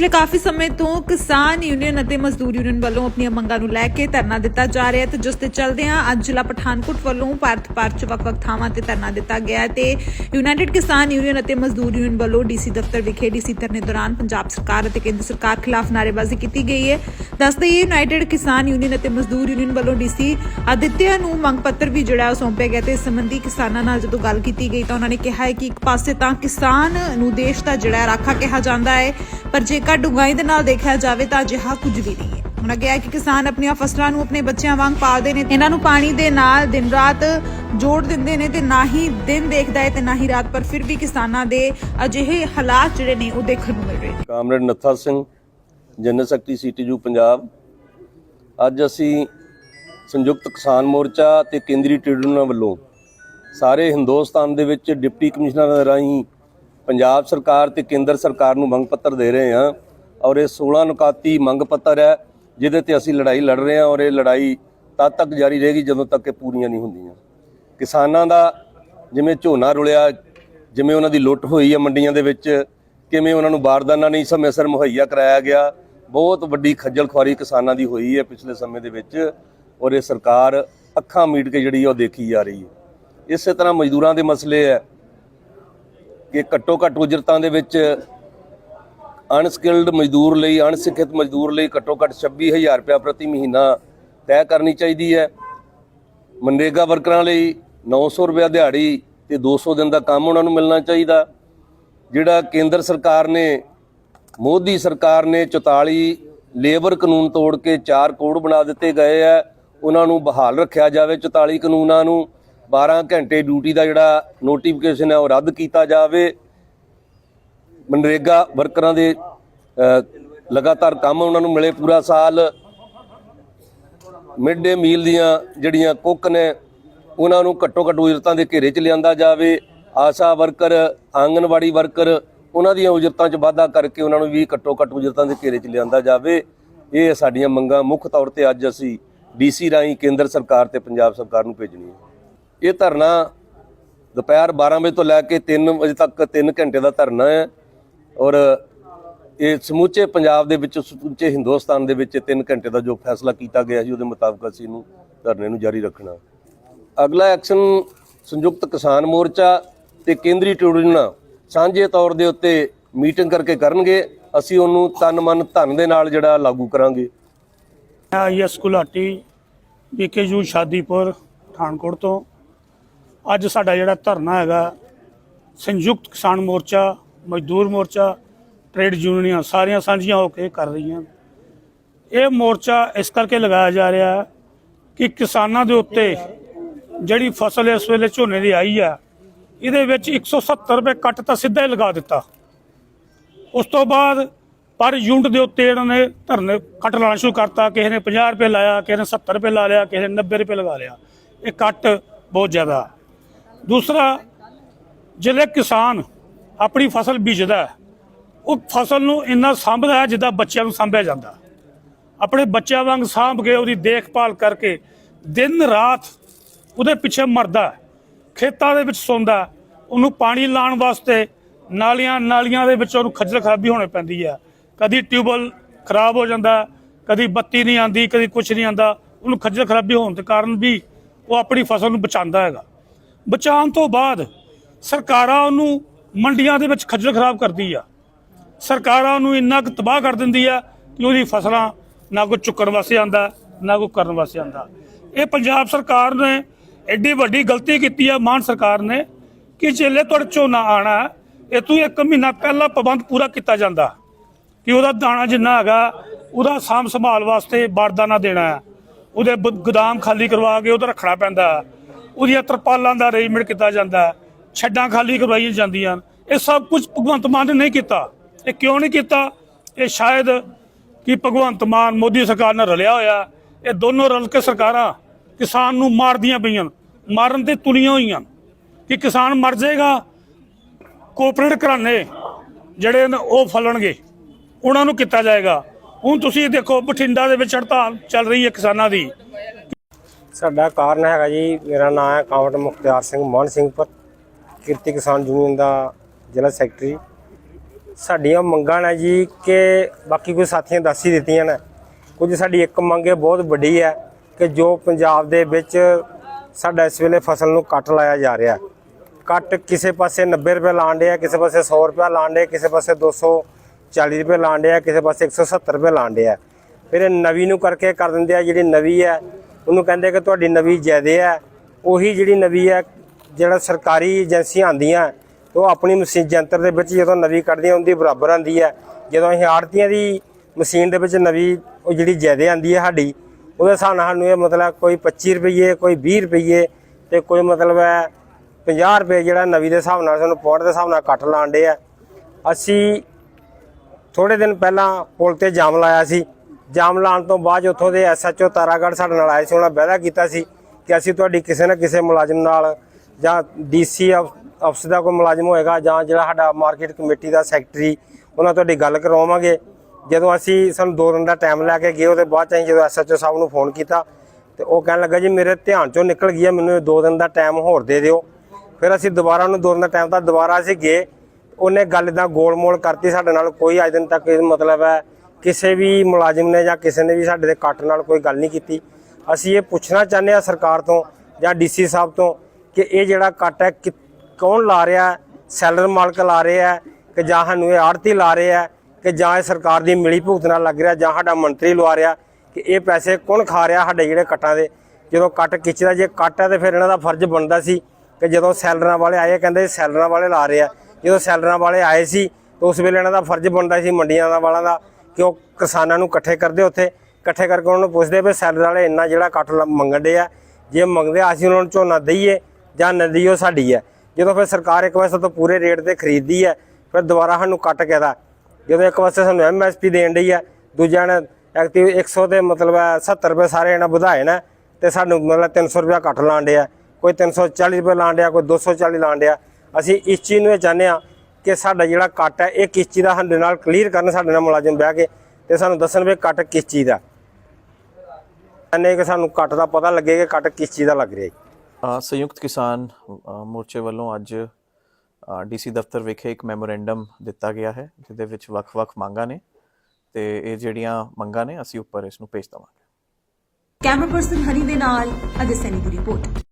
ਪਿਛਲੇ ਕਾਫੀ ਸਮੇਂ ਤੋਂ ਕਿਸਾਨ ਯੂਨੀਅਨ ਅਤੇ ਮਜ਼ਦੂਰ ਯੂਨੀਅਨ ਵੱਲੋਂ ਆਪਣੀਆਂ ਮੰਗਾਂ ਨੂੰ ਲੈ ਕੇ ਧਰਨਾ ਦਿੱਤਾ ਜਾ ਰਿਹਾ ਹੈ ਤੇ ਜਿਸ ਤੇ ਚੱਲਦਿਆਂ ਅੱਜ ਜ਼ਿਲ੍ਹਾ ਪਠਾਨਕੋਟ ਵੱਲੋਂ ਭਾਰਤ ਭਰ ਚ ਵੱਖ-ਵੱਖ ਥਾਵਾਂ ਤੇ ਧਰਨਾ ਦਿੱਤਾ ਗਿਆ ਤੇ ਯੂਨਾਈਟਿਡ ਕਿਸਾਨ ਯੂਨੀਅਨ ਅਤੇ ਮਜ਼ਦੂਰ ਯੂਨੀਅਨ ਵੱਲੋਂ ਡੀਸੀ ਦਫ਼ਤਰ ਵਿਖੇ ਡੀਸੀ ਧਰਨੇ ਦੌਰਾਨ ਪੰਜਾਬ ਸਰਕਾਰ ਅਤੇ ਕੇਂਦਰ ਸਰਕਾਰ ਖਿਲਾਫ ਨਾਅਰੇਬਾਜ਼ੀ ਕੀਤੀ ਗਈ ਹੈ। ਦੱਸਦੇ ਹੀ ਯੂਨਾਈਟਿਡ ਕਿਸਾਨ ਯੂਨੀਅਨ ਅਤੇ ਮਜ਼ਦੂਰ ਯੂਨੀਅਨ ਵੱਲੋਂ ਡੀਸੀ ਆਦਿਤਿਆ ਨੂੰ ਮੰਗ ਪੱਤਰ ਵੀ ਜਿਹੜਾ ਉਹ ਸੌਂਪਿਆ ਗਿਆ ਤੇ ਇਸ ਸੰਬੰਧੀ ਕਿਸਾਨਾਂ ਨਾਲ ਜਦੋਂ ਗੱਲ ਕੀਤੀ ਗਈ ਤਾਂ ਉਹਨਾਂ ਨੇ ਕਿਹਾ ਹੈ ਕਿ ਇੱਕ ਪਾਸੇ ਤਾਂ ਕਿਸਾਨ ਨੂੰ ਦੇਸ਼ ਦਾ ਜਿਹੜਾ ਰਾਖਾ ਕਿਹਾ ਜਾਂਦਾ ਹੈ, ਪਰ ਜੇਕਰ ਡੂੰਘਾਈ ਦੇ ਨਾਲ ਦੇਖਿਆ ਜਾਵੇ ਤਾਂ ਅਜਿਹਾ ਕੁਝ ਵੀ ਨਹੀਂ ਹੈ। ਉਹਨਾਂ ਕਿਹਾ ਕਿ ਕਿਸਾਨ ਆਪਣੀਆਂ ਫਸਲਾਂ ਨੂੰ ਆਪਣੇ ਬੱਚਿਆਂ ਵਾਂਗ ਪਾਲਦੇ ਨੇ ਇਹਨਾਂ ਨੂੰ ਪਾਣੀ ਦੇ ਨਾਲ ਦਿਨ ਰਾਤ ਜੋੜ ਦਿੰਦੇ ਨੇ ਤੇ ਨਾ ਹੀ ਦਿਨ ਦੇਖਦਾ ਹੈ ਤੇ ਨਾ ਹੀ ਰਾਤ, ਪਰ ਫਿਰ ਵੀ ਕਿਸਾਨਾਂ ਦੇ ਅਜਿਹੇ ਹਾਲਾਤ ਜਿਹੜੇ ਨੇ ਉਹ ਦੇਖਣ ਨੂੰ ਮਿਲ ਰਹੇ ਨੇ। Comrade Nattha Singh, general secretary CTU Punjab. ਅੱਜ ਅਸੀਂ ਸੰਯੁਕਤ ਕਿਸਾਨ ਮੋਰਚਾ ਤੇ ਕੇਂਦਰੀ ਟ੍ਰੇਡ ਵੱਲੋਂ ਸਾਰੇ ਹਿੰਦੁਸਤਾਨ ਦੇ ਵਿੱਚ ਡਿਪਟੀ ਕਮਿਸ਼ਨਰ ਰਾਹੀਂ ਪੰਜਾਬ ਸਰਕਾਰ ਤੇ ਕੇਂਦਰ ਸਰਕਾਰ ਨੂੰ ਮੰਗ ਪੱਤਰ ਦੇ ਰਹੇ ਹਾਂ ਔਰ ਇਹ 16 ਨੁਕਾਤੀ ਮੰਗ ਪੱਤਰ ਹੈ, ਜਿਹਦੇ ਤੇ ਅਸੀਂ ਲੜਾਈ ਲੜ ਰਹੇ ਹਾਂ ਔਰ ਇਹ ਲੜਾਈ ਤਦ ਤੱਕ ਜਾਰੀ ਰਹੇਗੀ ਜਦੋਂ ਤੱਕ ਇਹ ਪੂਰੀਆਂ ਨਹੀਂ ਹੁੰਦੀਆਂ। ਕਿਸਾਨਾਂ ਦਾ ਜਿਵੇਂ ਝੋਨਾ ਰੁਲਿਆ, ਜਿਵੇਂ ਉਹਨਾਂ ਦੀ ਲੁੱਟ ਹੋਈ ਹੈ ਮੰਡੀਆਂ ਦੇ ਵਿੱਚ, ਕਿਵੇਂ ਉਹਨਾਂ ਨੂੰ ਬਾਰਦਾਨਾ ਨਹੀਂ ਸਮੇਂ ਸਿਰ ਮੁਹੱਈਆ ਕਰਾਇਆ ਗਿਆ, ਬਹੁਤ ਵੱਡੀ ਖੱਜਲ ਖੁਆਰੀ ਕਿਸਾਨਾਂ ਦੀ ਹੋਈ ਹੈ ਪਿਛਲੇ ਸਮੇਂ ਦੇ ਵਿੱਚ ਔਰ ਇਹ ਸਰਕਾਰ ਅੱਖਾਂ ਮੀਟ ਕੇ ਜਿਹੜੀ ਉਹ ਦੇਖੀ ਜਾ ਰਹੀ ਹੈ। ਇਸੇ ਤਰ੍ਹਾਂ ਮਜ਼ਦੂਰਾਂ ਦੇ ਮਸਲੇ ਹੈ ਕਿ ਘੱਟੋ ਘੱਟ ਉਜਰਤਾਂ ਦੇ ਵਿੱਚ ਅਨਸਕਿਲਡ ਮਜ਼ਦੂਰ ਲਈ, ਅਣਸਿੱਖਿਅਤ ਮਜ਼ਦੂਰ ਲਈ ਘੱਟੋ ਘੱਟ 26000 ਰੁਪਏ ਪ੍ਰਤੀ ਮਹੀਨਾ ਤੈਅ ਕਰਨੀ ਚਾਹੀਦੀ ਹੈ। ਮਨਰੇਗਾ ਵਰਕਰਾਂ ਲਈ 900 ਰੁਪਏ ਦਿਹਾੜੀ ਤੇ 200 ਦਿਨ ਦਾ ਕੰਮ ਉਹਨਾਂ ਨੂੰ ਮਿਲਣਾ ਚਾਹੀਦਾ। ਜਿਹੜਾ ਕੇਂਦਰ ਸਰਕਾਰ ਨੇ, ਮੋਦੀ ਸਰਕਾਰ ਨੇ 44 ਲੇਬਰ ਕਾਨੂੰਨ ਤੋੜ ਕੇ ਚਾਰ ਕੋਡ ਬਣਾ ਦਿੱਤੇ ਗਏ ਆ, ਉਹਨਾਂ ਨੂੰ ਬਹਾਲ ਰੱਖਿਆ ਜਾਵੇ 44 ਕਾਨੂੰਨਾਂ ਨੂੰ। 12 ਘੰਟੇ ਡਿਊਟੀ ਦਾ ਜਿਹੜਾ ਨੋਟੀਫਿਕੇਸ਼ਨ ਹੈ ਉਹ ਰੱਦ ਕੀਤਾ ਜਾਵੇ। ਮਨਰੇਗਾ ਵਰਕਰਾਂ ਦੇ ਲਗਾਤਾਰ ਕੰਮ ਉਹਨਾਂ ਨੂੰ ਮਿਲੇ ਪੂਰਾ ਸਾਲ। ਮਿਡ ਡੇ ਮੀਲ ਦੀਆਂ ਜਿਹੜੀਆਂ ਕੁੱਕ ਨੇ, ਉਹਨਾਂ ਨੂੰ ਘੱਟੋ ਘੱਟ ਉਜਰਤਾਂ ਦੇ ਘੇਰੇ 'ਚ ਲਿਆਂਦਾ ਜਾਵੇ। ਆਸ਼ਾ ਵਰਕਰ, ਆਂਗਨਵਾੜੀ ਵਰਕਰ, ਉਹਨਾਂ ਦੀਆਂ ਉਜਰਤਾਂ 'ਚ ਵਾਧਾ ਕਰਕੇ ਉਹਨਾਂ ਨੂੰ ਵੀ ਘੱਟੋ ਘੱਟ ਉਜਰਤਾਂ ਦੇ ਘੇਰੇ 'ਚ ਲਿਆਂਦਾ ਜਾਵੇ। ਇਹ ਸਾਡੀਆਂ ਮੰਗਾਂ ਮੁੱਖ ਤੌਰ ਤੇ ਅੱਜ ਅਸੀਂ ਡੀਸੀ ਰਾਹੀਂ ਕੇਂਦਰ ਸਰਕਾਰ ਤੇ ਪੰਜਾਬ ਸਰਕਾਰ ਨੂੰ ਭੇਜਣੀ ਹੈ ਇਹ ਧਰਨਾ ਦੁਪਹਿਰ 12 ਵਜੇ ਤੋਂ ਲੈ ਕੇ 3 ਵਜੇ ਤੱਕ 3 ਘੰਟੇ ਦਾ ਧਰਨਾ ਹੈ। ਔਰ ਇਹ ਸਮੁੱਚੇ ਪੰਜਾਬ ਦੇ ਵਿੱਚ, ਸਮੁੱਚੇ ਹਿੰਦੁਸਤਾਨ ਦੇ ਵਿੱਚ 3 ਘੰਟੇ ਦਾ ਜੋ ਫੈਸਲਾ ਕੀਤਾ ਗਿਆ ਸੀ, ਉਹਦੇ ਮੁਤਾਬਕ ਅਸੀਂ ਇਹਨੂੰ ਧਰਨੇ ਨੂੰ ਜਾਰੀ ਰੱਖਣਾ। ਅਗਲਾ ਐਕਸ਼ਨ, ਸੰਯੁਕਤ ਕਿਸਾਨ ਮੋਰਚਾ ਤੇ ਕੇਂਦਰੀ ਟ੍ਰਿਬਿਊਨਲ ਸਾਂਝੇ ਤੌਰ ਦੇ ਉੱਤੇ ਮੀਟਿੰਗ ਕਰਕੇ ਕਰਨਗੇ। ਅਸੀਂ ਉਹਨੂੰ ਤਨ ਮਨ ਧਨ ਦੇ ਨਾਲ ਜਿਹੜਾ ਲਾਗੂ ਕਰਾਂਗੇ। ਆਈਐਸ ਗੁਲਾਟੀ ਬੀਕੇਯੂ ਸ਼ਾਦੀਪੁਰ, ਪਠਾਨਕੋਟ ਤੋਂ। ਅੱਜ ਸਾਡਾ ਜਿਹੜਾ ਧਰਨਾ ਹੈਗਾ, ਸੰਯੁਕਤ ਕਿਸਾਨ ਮੋਰਚਾ, ਮਜ਼ਦੂਰ ਮੋਰਚਾ, ਟ੍ਰੇਡ ਯੂਨੀਅਨਾਂ, ਸਾਰੀਆਂ ਸਾਂਝੀਆਂ ਹੋ ਕੇ ਕਰ ਰਹੀਆਂ। ਇਹ ਮੋਰਚਾ ਇਸ ਕਰਕੇ ਲਗਾਇਆ ਜਾ ਰਿਹਾ ਕਿ ਕਿਸਾਨਾਂ ਦੇ ਉੱਤੇ ਜਿਹੜੀ ਫਸਲ ਇਸ ਵੇਲੇ ਝੋਨੇ ਦੀ ਆਈ ਆ, ਇਹਦੇ ਵਿੱਚ 170 ਰੁਪਏ ਕੱਟ ਤਾਂ ਸਿੱਧਾ ਹੀ ਲਗਾ ਦਿੱਤਾ। ਉਸ ਤੋਂ ਬਾਅਦ ਪਰ ਯੂਨਿਟ ਦੇ ਉੱਤੇ ਇਹਨਾਂ ਨੇ ਧਰਨੇ ਕੱਟ ਲਾਣਾ ਸ਼ੁਰੂ ਕਰਤਾ। ਕਿਸੇ ਨੇ 50 ਰੁਪਏ ਲਾਇਆ, ਕਿਸੇ ਨੇ 70 ਰੁਪਏ ਲਾ ਲਿਆ, ਕਿਸੇ ਨੇ 90 ਰੁਪਏ ਲਗਾ ਲਿਆ। ਇਹ ਕੱਟ ਬਹੁਤ ਜ਼ਿਆਦਾ। ਦੂਸਰਾ, ਜਿਹੜੇ ਕਿਸਾਨ ਆਪਣੀ ਫਸਲ ਬੀਜਦਾ ਉਹ ਫਸਲ ਨੂੰ ਇੰਨਾ ਸਾਂਭਦਾ ਹੈ ਜਿੱਦਾਂ ਬੱਚਿਆਂ ਨੂੰ ਸਾਂਭਿਆ ਜਾਂਦਾ। ਆਪਣੇ ਬੱਚਿਆਂ ਵਾਂਗ ਸਾਂਭ ਕੇ ਉਹਦੀ ਦੇਖਭਾਲ ਕਰਕੇ ਦਿਨ ਰਾਤ ਉਹਦੇ ਪਿੱਛੇ ਮਰਦਾ ਖੇਤਾਂ ਦੇ ਵਿੱਚ ਸੌਂਦਾ ਉਹਨੂੰ ਪਾਣੀ ਲਾਉਣ ਵਾਸਤੇ ਨਾਲੀਆਂ ਨਾਲੀਆਂ ਦੇ ਵਿੱਚ ਉਹਨੂੰ ਖੱਜਲ ਖਰਾਬੀ ਹੋਣੀ ਪੈਂਦੀ ਹੈ। ਕਦੀ ਟਿਊਬਲ ਖਰਾਬ ਹੋ ਜਾਂਦਾ, ਕਦੀ ਬੱਤੀ ਨਹੀਂ ਆਂਦੀ ਕਦੀ ਕੁਝ ਨਹੀਂ ਆਂਦਾ ਉਹਨੂੰ ਖੱਜਲ ਖਰਾਬੀ ਹੋਣ ਦੇ ਕਾਰਨ ਵੀ ਉਹ ਆਪਣੀ ਫਸਲ ਨੂੰ ਬਚਾਉਂਦਾ ਹੈਗਾ। ਬਚਾਉਣ ਤੋਂ ਬਾਅਦ ਸਰਕਾਰਾਂ ਉਹਨੂੰ ਮੰਡੀਆਂ ਦੇ ਵਿੱਚ ਖੱਜਲ ਖਰਾਬ ਕਰਦੀ ਆ। ਸਰਕਾਰਾਂ ਉਹਨੂੰ ਇੰਨਾ ਕੁ ਤਬਾਹ ਕਰ ਦਿੰਦੀ ਆ ਕਿ ਉਹਦੀ ਫਸਲਾਂ ਨਾ ਕੋਈ ਚੁੱਕਣ ਵਾਸਤੇ ਆਂਦਾ ਨਾ ਕੋਈ ਕਰਨ ਵਾਸਤੇ ਆਂਦਾ ਇਹ ਪੰਜਾਬ ਸਰਕਾਰ ਨੇ ਐਡੀ ਵੱਡੀ ਗਲਤੀ ਕੀਤੀ ਆ, ਮਾਨ ਸਰਕਾਰ ਨੇ, ਕਿ ਜੇਲੇ ਤੁਹਾਡੇ ਝੋਨਾ ਆਣਾ ਇਹ ਤੋਂ ਇੱਕ ਮਹੀਨਾ ਪਹਿਲਾਂ ਪਾਬੰਦ ਪੂਰਾ ਕੀਤਾ ਜਾਂਦਾ। ਕਿ ਉਹਦਾ ਦਾਣਾ ਜਿੰਨਾ ਹੈਗਾ, ਉਹਦਾ ਸਾਂਭ ਸੰਭਾਲ ਵਾਸਤੇ ਬਾਰਦਾਨਾ ਦੇਣਾ ਹੈ ਉਹਦੇ ਬ- ਗੋਦਾਮ ਖਾਲੀ ਕਰਵਾ ਕੇ ਉਹਦਾ ਰੱਖਣਾ ਪੈਂਦਾ। ਉਹਦੀਆਂ ਤਰਪਾਲਾਂ ਦਾ ਅਰੇਂਜਮੈਂਟ ਕੀਤਾ ਜਾਂਦਾ ਛੱਡਾਂ ਖਾਲੀ ਕਰਵਾਈਆਂ ਜਾਂਦੀਆਂ ਹਨ। ਇਹ ਸਭ ਕੁਝ ਭਗਵੰਤ ਮਾਨ ਨੇ ਨਹੀਂ ਕੀਤਾ। ਇਹ ਕਿਉਂ ਨਹੀਂ ਕੀਤਾ? ਇਹ ਸ਼ਾਇਦ ਕਿ ਭਗਵੰਤ ਮਾਨ ਮੋਦੀ ਸਰਕਾਰ ਨਾਲ ਰਲਿਆ ਹੋਇਆ। ਇਹ ਦੋਨੋਂ ਰਲ ਕੇ ਸਰਕਾਰਾਂ ਕਿਸਾਨ ਨੂੰ ਮਾਰਦੀਆਂ ਪਈਆਂ ਮਾਰਨ ਤੇ ਤੁਲੀਆਂ ਹੋਈਆਂ ਕਿ ਕਿਸਾਨ ਮਰ ਜਾਏਗਾ ਕੋਆਪਰੇਟ ਘਰਾਣੇ ਜਿਹੜੇ ਨੇ ਉਹ ਫਲਣਗੇ। ਉਹਨਾਂ ਨੂੰ ਕੀਤਾ ਜਾਏਗਾ। ਹੁਣ ਤੁਸੀਂ ਦੇਖੋ, ਬਠਿੰਡਾ ਦੇ ਵਿੱਚ ਹੜਤਾਲ ਚੱਲ ਰਹੀ ਹੈ ਕਿਸਾਨਾਂ ਦੀ। ਸਾਡਾ ਕਾਰਨ ਹੈਗਾ ਜੀ, ਮੇਰਾ ਨਾਮ ਹੈ ਕਾਂਵਟ ਮੁਖਤਿਆਰ ਸਿੰਘ ਮੋਹਨ ਸਿੰਘਪੁਰ ਕਿਰਤੀ ਕਿਸਾਨ ਯੂਨੀਅਨ ਦਾ ਜ਼ਿਲ੍ਹਾ ਸੈਕਟਰੀ। ਸਾਡੀਆਂ ਮੰਗਾਂ ਨੇ ਜੀ ਕਿ ਬਾਕੀ ਕੋਈ ਸਾਥੀਆਂ ਦੱਸ ਹੀ ਦਿੱਤੀਆਂ ਨੇ। ਕੁਝ ਸਾਡੀ ਇੱਕ ਮੰਗ ਇਹ ਬਹੁਤ ਵੱਡੀ ਹੈ ਕਿ ਜੋ ਪੰਜਾਬ ਦੇ ਵਿੱਚ ਸਾਡਾ ਇਸ ਵੇਲੇ ਫਸਲ ਨੂੰ ਕੱਟ ਲਾਇਆ ਜਾ ਰਿਹਾ ਕੱਟ ਕਿਸੇ ਪਾਸੇ 90 ਰੁਪਏ ਲਾਣ ਡਿਆ, ਕਿਸੇ ਪਾਸੇ 100 ਰੁਪਏ ਲਾਣ ਡਿਆ, ਕਿਸੇ ਪਾਸੇ 240 ਰੁਪਏ ਲਾਣ ਡਿਆ, ਕਿਸੇ ਪਾਸੇ 170 ਰੁਪਏ ਲਾਣ ਡਿਆ। ਫਿਰ ਇਹ ਨਵੀਂ ਨੂੰ ਕਰਕੇ ਕਰ ਦਿੰਦੇ ਆ, ਜਿਹੜੀ ਨਵੀਂ ਹੈ ਉਹਨੂੰ ਕਹਿੰਦੇ ਕਿ ਤੁਹਾਡੀ ਨਵੀਂ ਜ਼ਿਆਦੇ ਹੈ ਉਹੀ ਜਿਹੜੀ ਨਵੀਂ ਹੈ ਜਿਹੜਾ ਸਰਕਾਰੀ ਏਜੰਸੀਆਂ ਆਂਦੀਆਂ ਉਹ ਆਪਣੀ ਮਸ਼ੀਨ ਜੰਤਰ ਦੇ ਵਿੱਚ ਜਦੋਂ ਨਵੀਂ ਕੱਢਦੀਆਂ, ਉਹਦੀ ਬਰਾਬਰ ਆਂਦੀ ਹੈ ਜਦੋਂ ਅਸੀਂ ਆੜਤੀਆਂ ਦੀ ਮਸ਼ੀਨ ਦੇ ਵਿੱਚ ਨਵੀਂ ਉਹ ਜਿਹੜੀ ਜ਼ਿਆਦੇ ਆਂਦੀ ਹੈ ਸਾਡੀ, ਉਹਦੇ ਹਿਸਾਬ ਨਾਲ ਸਾਨੂੰ ਇਹ ਮਤਲਬ ਕੋਈ 25 ਰੁਪਏ ਕੋਈ 20 ਰੁਪਏ ਤੇ ਕੋਈ ਮਤਲਬ ਹੈ 50 ਰੁਪਏ ਜਿਹੜਾ ਨਵੀਂ ਦੇ ਹਿਸਾਬ ਨਾਲ, ਸਾਨੂੰ ਪੁਆਇੰਟ ਦੇ ਹਿਸਾਬ ਨਾਲ ਕੱਟ ਲਾਣ ਆ। ਅਸੀਂ ਥੋੜੇ ਦਿਨ ਪਹਿਲਾਂ ਪੁਲ ਤੇ ਜਾਮ ਲਾਇਆ ਸੀ। ਜਾਮ ਲਾਉਣ ਤੋਂ ਬਾਅਦ ਉੱਥੋਂ ਦੇ ਐਸਐਚਓ ਤਾਰਾਗੜ੍ਹ ਸਾਡੇ ਨਾਲ ਆਏ ਸੀ, ਉਹਨਾਂ ਵਾਅਦਾ ਕੀਤਾ ਸੀ ਕਿ ਅਸੀਂ ਤੁਹਾਡੀ ਕਿਸੇ ਨਾ ਕਿਸੇ ਮੁਲਾਜ਼ਮ ਨਾਲ ਜਾਂ ਡੀਸੀ ਅਫਸਰ ਦਾ ਕੋਈ ਮੁਲਾਜ਼ਮ ਹੋਏਗਾ ਜਾਂ ਜਿਹੜਾ ਸਾਡਾ ਮਾਰਕੀਟ ਕਮੇਟੀ ਦਾ ਸੈਕਟਰੀ, ਉਹਨਾਂ ਤੁਹਾਡੀ ਗੱਲ ਕਰਵਾਵਾਂਗੇ। ਜਦੋਂ ਅਸੀਂ ਸਾਨੂੰ ਦੋ ਦਿਨ ਦਾ ਟਾਈਮ ਲੈ ਕੇ ਗਏ, ਉਹਦੇ ਬਾਅਦ 'ਚ ਅਸੀਂ ਜਦੋਂ ਐਸਐਚਓ ਸਾਹਿਬ ਨੂੰ ਫੋਨ ਕੀਤਾ, ਤੇ ਉਹ ਕਹਿਣ ਲੱਗਾ, ਜੀ, ਮੇਰੇ ਧਿਆਨ ਚੋਂ ਨਿਕਲ ਗਿਆ ਮੈਨੂੰ ਦੋ ਦਿਨ ਦਾ ਟਾਈਮ ਹੋਰ ਦੇ ਦਿਓ। ਫਿਰ ਅਸੀਂ ਦੁਬਾਰਾ ਉਹਨੂੰ ਦੋ ਦਿਨ ਦਾ ਟਾਈਮ ਤਾਂ ਦੁਬਾਰਾ ਅਸੀਂ ਗਏ। ਉਹਨੇ ਗੱਲ ਦਾ ਗੋਲ-ਮੋਲ ਕਰਤੀ ਸਾਡੇ ਨਾਲ, ਕੋਈ ਅੱਜ ਦਿਨ ਤੱਕ ਮਤਲਬ ਹੈ ਕਿਸੇ ਵੀ ਮੁਲਾਜ਼ਮ ਨੇ ਜਾਂ ਕਿਸੇ ਨੇ ਵੀ ਸਾਡੇ ਦੇ ਕੱਟ ਨਾਲ ਕੋਈ ਗੱਲ ਨਹੀਂ ਕੀਤੀ, ਅਸੀਂ ਇਹ ਪੁੱਛਣਾ ਚਾਹੁੰਦੇ ਆ ਸਰਕਾਰ ਤੋਂ ਜਾਂ ਡੀਸੀ ਸਾਹਿਬ ਤੋਂ ਕਿ ਇਹ ਜਿਹੜਾ ਕੱਟ ਹੈ ਕਿ- ਕੌਣ ਲਾ ਰਿਹਾ ਸੈਲਰ ਮਾਲਕ ਲਾ ਰਿਹਾ ਹੈ ਕਿ ਜਾਂ ਸਾਨੂੰ ਇਹ ਆੜਤੀ ਲਾ ਰਿਹਾ ਹੈ ਕਿ ਜਾਂ ਇਹ ਸਰਕਾਰ ਦੀ ਮਿਲੀ ਭੁਗਤ ਨਾਲ ਲੱਗ ਰਿਹਾ ਜਾਂ ਸਾਡਾ ਮੰਤਰੀ ਲਵਾ ਰਿਹਾ ਕਿ ਇਹ ਪੈਸੇ ਕੌਣ ਖਾ ਰਿਹਾ ਸਾਡੇ ਜਿਹੜੇ ਕੱਟਾਂ ਦੇ? ਜਦੋਂ ਕੱਟ ਖਿੱਚਦਾ, ਜੇ ਕੱਟ ਹੈ ਤੇ ਫਿਰ ਇਹਨਾਂ ਦਾ ਫਰਜ਼ ਬਣਦਾ ਸੀ ਕਿ ਜਦੋਂ ਸੈਲਰਾਂ ਵਾਲੇ ਆਏ ਕਹਿੰਦੇ ਸੈਲਰਾਂ ਵਾਲੇ ਲਾ ਰਹੇ ਆ ਜਦੋਂ ਸੈਲਰਾਂ ਵਾਲੇ ਆਏ ਸੀ, ਤਾਂ ਉਸ ਵੇਲੇ ਇਹਨਾਂ ਦਾ ਫਰਜ਼ ਬਣਦਾ ਸੀ ਮੰਡੀਆਂ ਦਾ, ਵਾਲਾ ਦਾ। ਕਿ ਉਹ ਕਿਸਾਨਾਂ ਨੂੰ ਇਕੱਠੇ ਕਰਦੇ ਉੱਥੇ, ਇਕੱਠੇ ਕਰਕੇ ਉਹਨਾਂ ਨੂੰ ਪੁੱਛਦੇ ਵੀ ਸੈਲਰ ਵਾਲੇ ਇੰਨਾ ਜਿਹੜਾ ਕੱਟ ਲ- ਮੰਗਣ ਦੇ ਆ, ਜੇ ਮੰਗਦੇ ਅਸੀਂ ਉਹਨਾਂ ਨੂੰ ਝੋਨਾ ਦਈਏ ਜਾਂ ਨਾ ਦਈਏ, ਉਹ ਸਾਡੀ ਹੈ ਜਦੋਂ ਫਿਰ ਸਰਕਾਰ ਇੱਕ ਵਾਰ ਤੋਂ ਪੂਰੇ ਰੇਟ ਤੇ ਖਰੀਦਦੀ ਹੈ ਫਿਰ ਦੁਬਾਰਾ ਸਾਨੂੰ ਕੱਟ ਕਹਦਾ ਜਦੋਂ ਇੱਕ ਪਾਸੇ ਸਾਨੂੰ ਐਮਐਸਪੀ ਦੇਣ ਡਈ ਹੈ ਦੂਜਾ ਨੇ ਐਕਟਿਵ 100 ਦੇ ਮਤਲਬ ਹੈ 70 ਰੁਪਏ ਸਾਰੇ ਇਹਨਾਂ ਵਧਾਏ ਨੇ, ਤੇ ਸਾਨੂੰ ਮਤਲਬ 300 ਰੁਪਏ ਕੱਟ ਲਾਣ ਡਿਆ। ਕੋਈ 340 ਰੁਪਏ ਲਾਣ ਡਿਆ, ਕੋਈ 240 ਲਾਣ ਡਿਆ। ਅਸੀਂ ਇਸ ਚੀਜ਼ ਨੂੰ ਇਹ ਚਾਹੁੰਦੇ ਆ ਕਿ ਸਾਡਾ ਜਿਹੜਾ ਕੱਟ ਹੈ ਇਹ ਕਿਸ ਚੀਜ਼ ਦਾ ਸਾਡੇ ਨਾਲ ਕਲੀਅਰ ਕਰਨ ਸਾਡੇ ਨਾਲ ਮੁਲਾਜ਼ਮ ਬਹਿ ਕੇ ਤੇ ਸਾਨੂੰ ਦੱਸਣ ਵੀ ਕੱਟ ਕਿਸ ਚੀਜ਼ ਦਾ। ਇਹਨੇ ਕਿ ਸਾਨੂੰ ਕੱਟ ਦਾ ਪਤਾ ਲੱਗੇ ਕਿ ਕੱਟ ਕਿਸ ਚੀਜ਼ ਦਾ ਲੱਗ ਰਿਹਾ ਹੈ ਸੰਯੁਕਤ ਕਿਸਾਨ ਮੋਰਚੇ ਵੱਲੋਂ ਅੱਜ ਡੀਸੀ ਦਫ਼ਤਰ ਵਿਖੇ ਇੱਕ ਮੈਮੋਰੈਂਡਮ ਦਿੱਤਾ ਗਿਆ ਹੈ ਜਿਹਦੇ ਵਿੱਚ ਵੱਖ-ਵੱਖ ਮੰਗਾਂ ਨੇ ਤੇ ਇਹ ਜਿਹੜੀਆਂ ਮੰਗਾਂ ਨੇ ਅਸੀਂ ਉੱਪਰ ਇਸ ਨੂੰ ਭੇਜ ਦੇਵਾਂਗੇ। ਕੈਮਰਾ ਪਰਸਨ ਹਰੀ ਦੇ ਨਾਲ ਅਜੇ ਸੈਨੀ ਦੀ ਰਿਪੋਰਟ